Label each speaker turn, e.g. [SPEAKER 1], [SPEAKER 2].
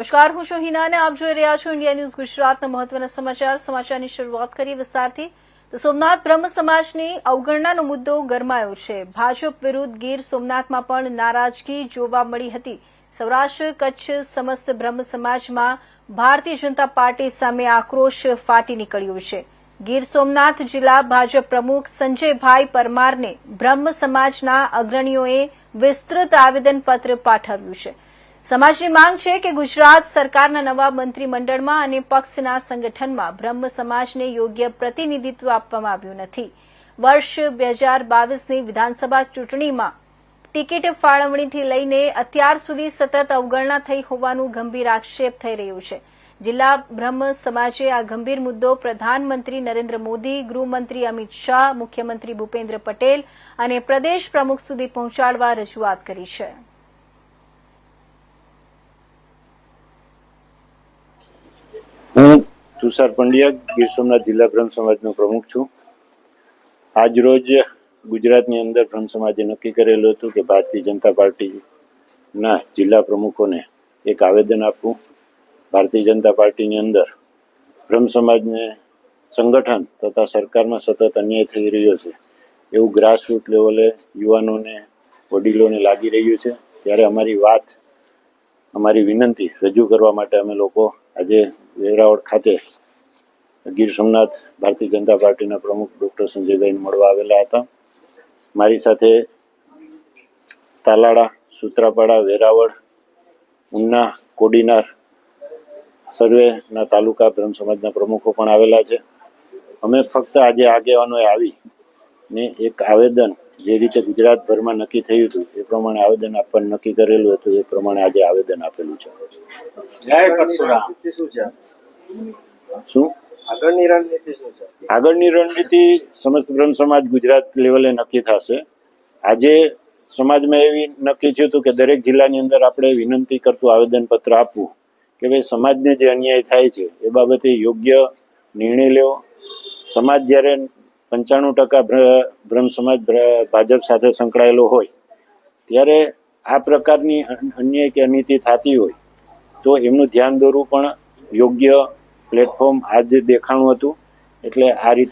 [SPEAKER 1] નમસ્કાર, હું છું હિના આપ જોઈ રહ્યા છો ઇન્ડિયા ન્યૂઝ ગુજરાતના મહત્વના સમાચાર. સમાચારની શરૂઆત કરીએ વિસ્તારથી. સોમનાથ બ્રહ્મ સમાજની અવગણનાનો મુદ્દો ગરમાયો છે. ભાજપ વિરુદ્ધ ગીર સોમનાથમાં પણ નારાજગી જોવા મળી હતી. સૌરાષ્ટ્ર કચ્છ સમસ્ત બ્રહ્મ સમાજમાં ભારતીય જનતા પાર્ટી સામે આક્રોશ ફાટી નીકળ્યો છે. ગીર સોમનાથ જિલ્લા ભાજપ પ્રમુખ સંજયભાઈ પરમારને બ્રહ્મ સમાજના અગ્રણીઓએ વિસ્તૃત આવેદનપત્ર પાઠવ્યું છે. સમાજની માંગ છે કે ગુજરાત સરકારના નવા મંત્રીમંડળમાં અને પક્ષના સંગઠનમાં બ્રહ્મ સમાજને યોગ્ય પ્રતિનિધિત્વ આપવામાં આવ્યું નથી. વર્ષ બે હજાર બાવીસની વિધાનસભા ચૂંટણીમાં ટિકિટ ફાળવણીથી લઈને અત્યાર સુધી સતત અવગણના થઈ હોવાનું ગંભીર આક્ષેપ થઈ રહ્યો છે. જિલ્લા બ્રહ્મ સમાજે આ ગંભીર મુદ્દો પ્રધાનમંત્રી નરેન્દ્ર મોદી, ગૃહમંત્રી અમિત શાહ, મુખ્યમંત્રી ભૂપેન્દ્ર પટેલ અને પ્રદેશ પ્રમુખ સુધી પહોંચાડવા રજૂઆત કરી છે.
[SPEAKER 2] હું તુષાર પંડ્યા, ગીર સોમનાથ જિલ્લા બ્રહ્મ સમાજનો પ્રમુખ છું. આજ રોજ ગુજરાતની અંદર બ્રહ્મ સમાજે નક્કી કરેલું હતું કે ભારતીય જનતા પાર્ટીના જિલ્લા પ્રમુખોને એક આવેદન આપવું. ભારતીય જનતા પાર્ટીની અંદર બ્રહ્મ સમાજને સંગઠન તથા સરકારમાં સતત અન્યાય થઈ રહ્યો છે. એવું ગ્રાસરૂટ લેવલે યુવાનોને, વડીલોને લાગી રહ્યું છે. ત્યારે અમારી વાત, અમારી વિનંતી રજૂ કરવા માટે અમે લોકો આજે વેરાવળ ખાતે ગીર સોમનાથ ભારતીય જનતા પાર્ટીના પ્રમુખ ડૉક્ટર સંજયભાઈને મળવા આવેલા હતા. મારી સાથે તાલાળા, સૂત્રાપાડા, વેરાવળ, ઉના, કોડીનાર સર્વેના તાલુકા બ્રહ્મ સમાજના પ્રમુખો પણ આવેલા છે. અમે ફક્ત આજે આગેવાનોએ આવી ને એક આવેદન જે રીતે ગુજરાતભરમાં નક્કી થયું હતું એ પ્રમાણે આવેદન આપવાનું નક્કી કરેલું હતું એ પ્રમાણે આજે આવેદન આપેલું છે.
[SPEAKER 3] શું છે?
[SPEAKER 2] શું?
[SPEAKER 3] આગળની રણનીતિ શું છે?
[SPEAKER 2] આગળની રણનીતિ સમસ્ત બ્રહ્મ સમાજ ગુજરાત લેવલે નક્કી થશે. આજે સમાજમાં એવી નક્કી થયું હતું કે દરેક જિલ્લાની અંદર આપણે વિનંતી કરતું આવેદનપત્ર આપવું કે ભાઈ સમાજને જે અન્યાય થાય છે એ બાબતે યોગ્ય નિર્ણય લેવો સમાજ જ્યારે પંચાણું ટકા બ્રહ્મ સમાજ ભાજપ સાથે સંકળાયેલો હોય, ત્યારે આ પ્રકારની અન્ય કે અનીતિ થતી હોય, તો એમનું ધ્યાન દોરવું પણ યોગ્ય પ્લેટફોર્મ આજે દેખાણું હતું. એટલે આ રીતે